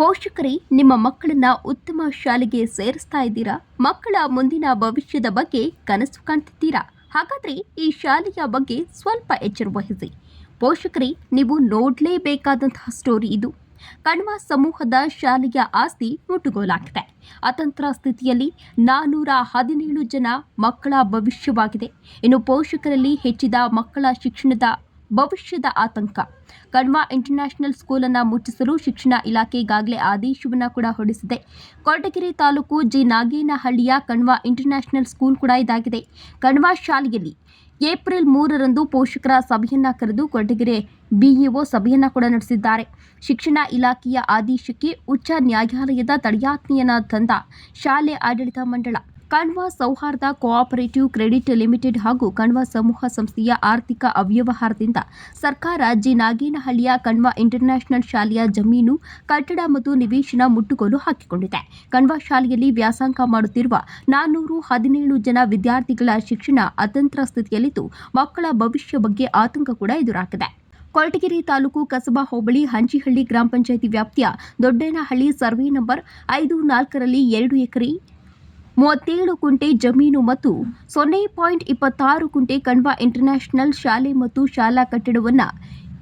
ಪೋಷಕರೇ, ನಿಮ್ಮ ಮಕ್ಕಳನ್ನ ಉತ್ತಮ ಶಾಲೆಗೆ ಸೇರಿಸ್ತಾ ಇದ್ದೀರಾ? ಮಕ್ಕಳ ಮುಂದಿನ ಭವಿಷ್ಯದ ಬಗ್ಗೆ ಕನಸು ಕಾಣ್ತಿದ್ದೀರಾ? ಹಾಗಾದ್ರೆ ಈ ಶಾಲೆಯ ಬಗ್ಗೆ ಸ್ವಲ್ಪ ಎಚ್ಚರ ವಹಿಸಿ. ಪೋಷಕರೇ, ನೀವು ನೋಡಲೇಬೇಕಾದಂತಹ ಸ್ಟೋರಿ ಇದು. ಕಣ್ವ ಸಮೂಹದ ಶಾಲೆಯ ಆಸ್ತಿ ಮುಟ್ಟುಗೋಲಾಗಿದೆ. ಅತಂತ್ರ ಸ್ಥಿತಿಯಲ್ಲಿ ನಾನೂರ ಹದಿನೇಳು ಜನ ಮಕ್ಕಳ ಭವಿಷ್ಯವಾಗಿದೆ. ಇನ್ನು ಪೋಷಕರಲ್ಲಿ ಹೆಚ್ಚಿದ ಮಕ್ಕಳ ಶಿಕ್ಷಣದ ಭವಿಷ್ಯದ ಆತಂಕ. ಕಣ್ವಾ ಇಂಟರ್ನ್ಯಾಷನಲ್ ಸ್ಕೂಲನ್ನು ಮುಚ್ಚಿಸಲು ಶಿಕ್ಷಣ ಇಲಾಖೆ ಈಗಾಗಲೇ ಆದೇಶವನ್ನು ಕೂಡ ಹೊರಡಿಸಿದೆ. ಕೊರಟಗೆರೆ ತಾಲೂಕು ಜಿ ನಾಗೇನಹಳ್ಳಿಯ ಕಣ್ವಾ ಇಂಟರ್ನ್ಯಾಷನಲ್ ಸ್ಕೂಲ್ ಕೂಡ ಇದಾಗಿದೆ. ಕಣ್ವಾ ಶಾಲೆಯಲ್ಲಿ ಏಪ್ರಿಲ್ ಮೂರರಂದು ಪೋಷಕರ ಸಭೆಯನ್ನ ಕರೆದು ಕೊರಟಗೆರೆ ಬಿಇಒ ಸಭೆಯನ್ನ ಕೂಡ ನಡೆಸಿದ್ದಾರೆ. ಶಿಕ್ಷಣ ಇಲಾಖೆಯ ಆದೇಶಕ್ಕೆ ಉಚ್ಚ ನ್ಯಾಯಾಲಯದ ತಡೆಯಾಜ್ಞೆಯನ್ನ ತಂದ ಶಾಲೆ ಆಡಳಿತ ಮಂಡಳ. ಕಣ್ವ ಸೌಹಾರ್ದ ಕೋಆಪರೇಟಿವ್ ಕ್ರೆಡಿಟ್ ಲಿಮಿಟೆಡ್ ಹಾಗೂ ಕಣ್ವ ಸಮೂಹ ಸಂಸ್ಥೆಯ ಆರ್ಥಿಕ ಅವ್ಯವಹಾರದಿಂದ ಸರ್ಕಾರ ಜಿ ನಾಗೇನಹಳ್ಳಿಯ ಕಣ್ವ ಇಂಟರ್ನ್ಯಾಷನಲ್ ಶಾಲೆಯ ಜಮೀನು, ಕಟ್ಟಡ ಮತ್ತು ನಿವೇಶನ ಮುಟ್ಟುಗೋಲು ಹಾಕಿಕೊಂಡಿದೆ. ಕಣ್ವ ಶಾಲೆಯಲ್ಲಿ ವ್ಯಾಸಂಗ ಮಾಡುತ್ತಿರುವ ನಾನ್ನೂರು ಹದಿನೇಳು ಜನ ವಿದ್ಯಾರ್ಥಿಗಳ ಶಿಕ್ಷಣ ಅತಂತ್ರ ಸ್ಥಿತಿಯಲ್ಲಿದ್ದು, ಮಕ್ಕಳ ಭವಿಷ್ಯ ಬಗ್ಗೆ ಆತಂಕ ಕೂಡ ಎದುರಾಗಿದೆ. ಕೊರಟಗೆರೆ ತಾಲೂಕು ಕಸಬಾ ಹೋಬಳಿ ಹಂಚಿಹಳ್ಳಿ ಗ್ರಾಮ ಪಂಚಾಯಿತಿ ವ್ಯಾಪ್ತಿಯ ದೊಡ್ಡೇನಹಳ್ಳಿ ಸರ್ವೆ ನಂಬರ್ ಐದು ನಾಲ್ಕರಲ್ಲಿ ಎರಡು ಎಕರೆ ಮೂವತ್ತೇಳು ಕುಂಟೆ ಜಮೀನು ಮತ್ತು ಸೊನ್ನೆ ಪಾಯಿಂಟ್ ಇಪ್ಪತ್ತಾರು ಕುಂಟೆ ಕಣ್ವ ಇಂಟರ್ನ್ಯಾಷನಲ್ ಶಾಲೆ ಮತ್ತು ಶಾಲಾ ಕಟ್ಟಡವನ್ನು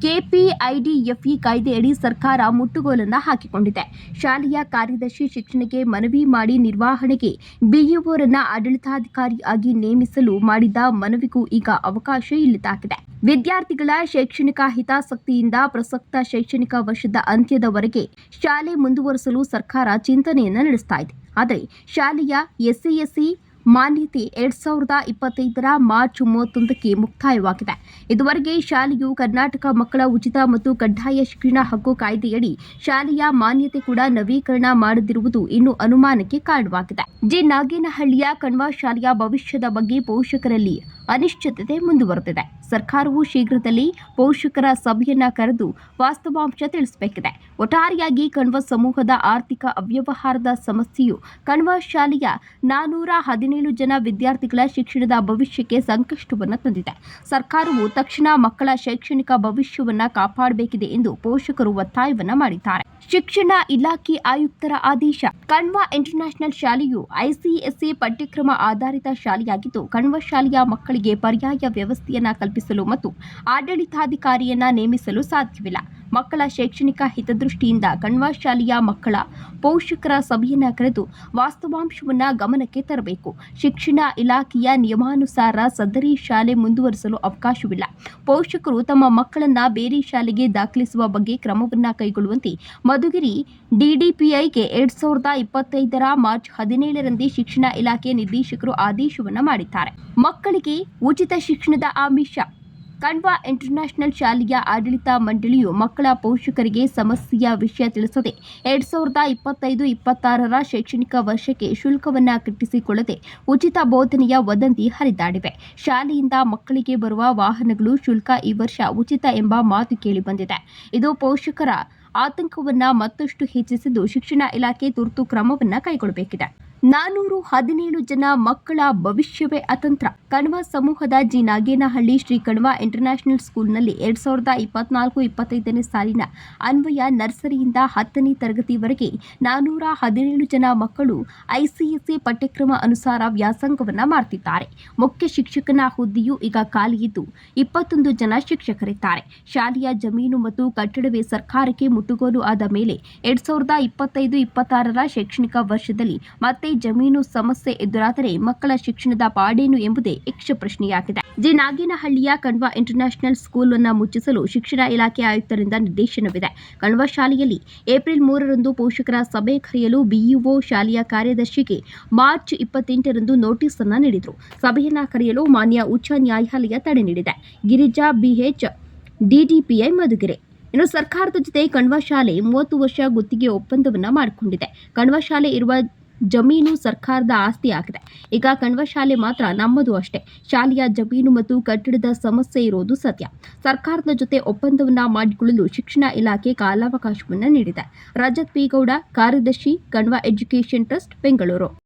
ಕೆಪಿಐಡಿಎಫ್ಇ ಕಾಯ್ದೆಯಡಿ ಸರ್ಕಾರ ಮುಟ್ಟುಗೋಲನ್ನು ಹಾಕಿಕೊಂಡಿದೆ. ಶಾಲೆಯ ಕಾರ್ಯದರ್ಶಿ ಶಿಕ್ಷಣಕ್ಕೆ ಮನವಿ ಮಾಡಿ ನಿರ್ವಹಣೆಗೆ ಬಿಇಒರನ್ನ ಆಡಳಿತಾಧಿಕಾರಿಯಾಗಿ ನೇಮಿಸಲು ಮಾಡಿದ ಮನವಿಗೂ ಈಗ ಅವಕಾಶ ಇಲ್ಲದಾಗಿದೆ ವಿದ್ಯಾರ್ಥಿಗಳ ಶೈಕ್ಷಣಿಕ ಹಿತಾಸಕ್ತಿಯಿಂದ ಪ್ರಸಕ್ತ ಶೈಕ್ಷಣಿಕ ವರ್ಷದ ಅಂತ್ಯದವರೆಗೆ ಶಾಲೆ ಮುಂದುವರಿಸಲು ಸರ್ಕಾರ ಚಿಂತನೆಯನ್ನು ನಡೆಸ್ತಾ ಇದೆ. ಆದರೆ ಶಾಲೆಯ ಎಸ್ಸಿಎಸ್ಸಿ ಮಾನ್ಯತೆ ಎರಡ್ ಸಾವಿರದ ಇಪ್ಪತ್ತೈದರ ಮಾರ್ಚ್ ಮೂವತ್ತೊಂದಕ್ಕೆ ಮುಕ್ತಾಯವಾಗಿದೆ. ಇದುವರೆಗೆ ಶಾಲೆಯು ಕರ್ನಾಟಕ ಮಕ್ಕಳ ಉಚಿತ ಮತ್ತು ಕಡ್ಡಾಯ ಶಿಕ್ಷಣ ಹಕ್ಕು ಕಾಯ್ದೆಯಡಿ ಶಾಲೆಯ ಮಾನ್ಯತೆ ಕೂಡ ನವೀಕರಣ ಮಾಡದಿರುವುದು ಇನ್ನು ಅನುಮಾನಕ್ಕೆ ಕಾರಣವಾಗಿದೆ. ಜಿ. ನಾಗೇನಹಳ್ಳಿಯ ಕಣ್ವಾ ಶಾಲೆಯ ಭವಿಷ್ಯದ ಬಗ್ಗೆ ಪೋಷಕರಲ್ಲಿ ಅನಿಶ್ಚಿತತೆ ಮುಂದುವರೆದಿದೆ. ಸರ್ಕಾರವು ಶೀಘ್ರದಲ್ಲಿ ಪೋಷಕರ ಸಭೆಯನ್ನ ಕರೆದು ವಾಸ್ತವಾಂಶ ತಿಳಿಸಬೇಕಿದೆ. ಒಟ್ಟಾರೆಯಾಗಿ ಕಣ್ವ ಸಮೂಹದ ಆರ್ಥಿಕ ಅವ್ಯವಹಾರದ ಸಮಸ್ಯೆಯು ಕಣ್ವ ಶಾಲೆಯ ನಾನೂರ ಹದಿನೇಳು ಜನ ವಿದ್ಯಾರ್ಥಿಗಳ ಶಿಕ್ಷಣದ ಭವಿಷ್ಯಕ್ಕೆ ಸಂಕಷ್ಟವನ್ನು ತಂದಿದೆ. ಸರ್ಕಾರವು ತಕ್ಷಣ ಮಕ್ಕಳ ಶೈಕ್ಷಣಿಕ ಭವಿಷ್ಯವನ್ನ ಕಾಪಾಡಬೇಕಿದೆ ಎಂದು ಪೋಷಕರು ಒತ್ತಾಯವನ್ನ ಮಾಡಿದ್ದಾರೆ. ಶಿಕ್ಷಣ ಇಲಾಖೆ ಆಯುಕ್ತರ ಆದೇಶ, ಕಣ್ವ ಇಂಟರ್ನ್ಯಾಷನಲ್ ಶಾಲೆಯು ಐಸಿಎಸ್ಸಿ ಪಠ್ಯಕ್ರಮ ಆಧಾರಿತ ಶಾಲೆಯಾಗಿದ್ದು, ಕಣ್ವ ಶಾಲೆಯ ಮಕ್ಕಳಿಗೆ ಪರ್ಯಾಯ ವ್ಯವಸ್ಥೆಯನ್ನ ಕಲ್ಪಿಸಲು ಮತ್ತು ಆಡಳಿತಾಧಿಕಾರಿಯನ್ನ ನೇಮಿಸಲು ಸಾಧ್ಯವಿಲ್ಲ. ಮಕ್ಕಳ ಶೈಕ್ಷಣಿಕ ಹಿತದೃಷ್ಟಿಯಿಂದ ಕಣ್ವಾ ಶಾಲೆಯ ಮಕ್ಕಳ ಪೋಷಕರ ಸಭೆಯನ್ನು ಕರೆದು ವಾಸ್ತವಾಂಶವನ್ನು ಗಮನಕ್ಕೆ ತರಬೇಕು. ಶಿಕ್ಷಣ ಇಲಾಖೆಯ ನಿಯಮಾನುಸಾರ ಸದರಿ ಶಾಲೆ ಮುಂದುವರಿಸಲು ಅವಕಾಶವಿಲ್ಲ. ಪೋಷಕರು ತಮ್ಮ ಮಕ್ಕಳನ್ನ ಬೇರೆ ಶಾಲೆಗೆ ದಾಖಲಿಸುವ ಬಗ್ಗೆ ಕ್ರಮವನ್ನ ಕೈಗೊಳ್ಳುವಂತೆ ಮಧುಗಿರಿ ಡಿಡಿಪಿಐಗೆ ಎರಡ್ ಸಾವಿರದ ಇಪ್ಪತ್ತೈದರ ಮಾರ್ಚ್ ಹದಿನೇಳರಂದೇ ಶಿಕ್ಷಣ ಇಲಾಖೆ ನಿರ್ದೇಶಕರು ಆದೇಶವನ್ನು ಮಾಡಿದ್ದಾರೆ. ಮಕ್ಕಳಿಗೆ ಉಚಿತ ಶಿಕ್ಷಣದ ಆಮಿಷ ಕಣ್ವಾ ಇಂಟರ್ನ್ಯಾಷನಲ್ ಶಾಲೆಯ ಆಡಳಿತ ಮಂಡಳಿಯು ಮಕ್ಕಳ ಪೋಷಕರಿಗೆ ಸಮಸ್ಯೆಯ ವಿಷಯ ತಿಳಿಸದೆ ಎರಡ್ ಸಾವಿರದ ಇಪ್ಪತ್ತೈದು, ಇಪ್ಪತ್ತಾರರ ಶೈಕ್ಷಣಿಕ ವರ್ಷಕ್ಕೆ ಶುಲ್ಕವನ್ನು ಕಟ್ಟಿಸಿಕೊಳ್ಳದೆ ಉಚಿತ ಬೋಧನೆಯ ವದಂತಿ ಹರಿದಾಡಿವೆ. ಶಾಲೆಯಿಂದ ಮಕ್ಕಳಿಗೆ ಬರುವ ವಾಹನಗಳು ಶುಲ್ಕ ಈ ವರ್ಷ ಉಚಿತ ಎಂಬ ಮಾತು ಕೇಳಿಬಂದಿದೆ. ಇದು ಪೋಷಕರ ಆತಂಕವನ್ನು ಮತ್ತಷ್ಟು ಹೆಚ್ಚಿಸಿದ್ದು ಶಿಕ್ಷಣ ಇಲಾಖೆ ತುರ್ತು ಕ್ರಮವನ್ನು ಕೈಗೊಳ್ಳಬೇಕಿದೆ. ನಾನೂರು ಹದಿನೇಳು ಜನ ಮಕ್ಕಳ ಭವಿಷ್ಯವೇ ಅತಂತ್ರ. ಕಣ್ವ ಸಮೂಹದ ಜಿ. ನಾಗೇನಹಳ್ಳಿ ಶ್ರೀ ಕಣ್ವ ಇಂಟರ್ನ್ಯಾಷನಲ್ ಸ್ಕೂಲ್ನಲ್ಲಿ ಎರಡ್ ಸಾವಿರದ ಇಪ್ಪತ್ನಾಲ್ಕು ಇಪ್ಪತ್ತೈದನೇ ಸಾಲಿನ ಅನ್ವಯ ನರ್ಸರಿಯಿಂದ ಹತ್ತನೇ ತರಗತಿವರೆಗೆ ನಾನೂರ ಹದಿನೇಳು ಜನ ಮಕ್ಕಳು ಐಸಿಎಸ್ಸಿ ಪಠ್ಯಕ್ರಮ ಅನುಸಾರ ವ್ಯಾಸಂಗವನ್ನು ಮಾಡ್ತಿದ್ದಾರೆ. ಮುಖ್ಯ ಶಿಕ್ಷಕನ ಹುದ್ದೆಯು ಈಗ ಖಾಲಿಯಿದ್ದು ಇಪ್ಪತ್ತೊಂದು ಜನ ಶಿಕ್ಷಕರಿದ್ದಾರೆ. ಶಾಲೆಯ ಜಮೀನು ಮತ್ತು ಕಟ್ಟಡವೇ ಸರ್ಕಾರಕ್ಕೆ ಮುಟ್ಟುಗೋಲು ಆದ ಮೇಲೆ ಎರಡ್ ಸಾವಿರದ ಇಪ್ಪತ್ತೈದು ಇಪ್ಪತ್ತಾರರ ಶೈಕ್ಷಣಿಕ ವರ್ಷದಲ್ಲಿ ಮತ್ತೆ ಜಮೀನು ಸಮಸ್ಯೆ ಎದುರಾದರೆ ಮಕ್ಕಳ ಶಿಕ್ಷಣದ ಪಾಡೇನು ಎಂಬುದೇ ಯಕ್ಷ ಪ್ರಶ್ನೆಯಾಗಿದೆ. ಜಿ. ನಾಗೇನಹಳ್ಳಿಯ ಕಣ್ವ ಇಂಟರ್ನ್ಯಾಷನಲ್ ಸ್ಕೂಲ್ ಅನ್ನು ಮುಚ್ಚಿಸಲು ಶಿಕ್ಷಣ ಇಲಾಖೆ ಆಯುಕ್ತರಿಂದ ನಿರ್ದೇಶನವಿದೆ. ಕಣ್ವ ಶಾಲೆಯಲ್ಲಿ ಏಪ್ರಿಲ್ ಮೂರರಂದು ಪೋಷಕರ ಸಭೆ ಕರೆಯಲು ಬಿಇಒ ಶಾಲೆಯ ಕಾರ್ಯದರ್ಶಿಗೆ ಮಾರ್ಚ್ ಇಪ್ಪತ್ತೆಂಟರಂದು ನೋಟಿಸ್ ಅನ್ನು ನೀಡಿದರು. ಸಭೆಯನ್ನ ಕರೆಯಲು ಮಾನ್ಯ ಉಚ್ಚ ನ್ಯಾಯಾಲಯ ತಡೆ ನೀಡಿದೆ. Girija BH DDPI Madhugiri. ಇನ್ನು ಸರ್ಕಾರದ ಜೊತೆ ಕಣ್ವ ಶಾಲೆ ಮೂವತ್ತು ವರ್ಷ ಗುತ್ತಿಗೆ ಒಪ್ಪಂದವನ್ನು ಮಾಡಿಕೊಂಡಿದೆ. ಕಣ್ವ ಶಾಲೆ ಇರುವ ಜಮೀನು ಸರ್ಕಾರದ ಆಸ್ತಿ ಆಗಿದೆ. ಈಗ ಕಣ್ವ ಶಾಲೆ ಮಾತ್ರ ನಮ್ಮದು ಅಷ್ಟೇ. ಶಾಲೆಯ ಜಮೀನು ಮತ್ತು ಕಟ್ಟಡದ ಸಮಸ್ಯೆ ಇರೋದು ಸತ್ಯ. ಸರ್ಕಾರದ ಜೊತೆ ಒಪ್ಪಂದವನ್ನ ಮಾಡಿಕೊಳ್ಳಲು ಶಿಕ್ಷಣ ಇಲಾಖೆ ಕಾಲಾವಕಾಶವನ್ನ ನೀಡಿದೆ. ರಜತ್ ಪಿ ಗೌಡ ಕಾರ್ಯದರ್ಶಿ, ಕಣ್ವ ಎಜುಕೇಷನ್ ಟ್ರಸ್ಟ್, ಬೆಂಗಳೂರು.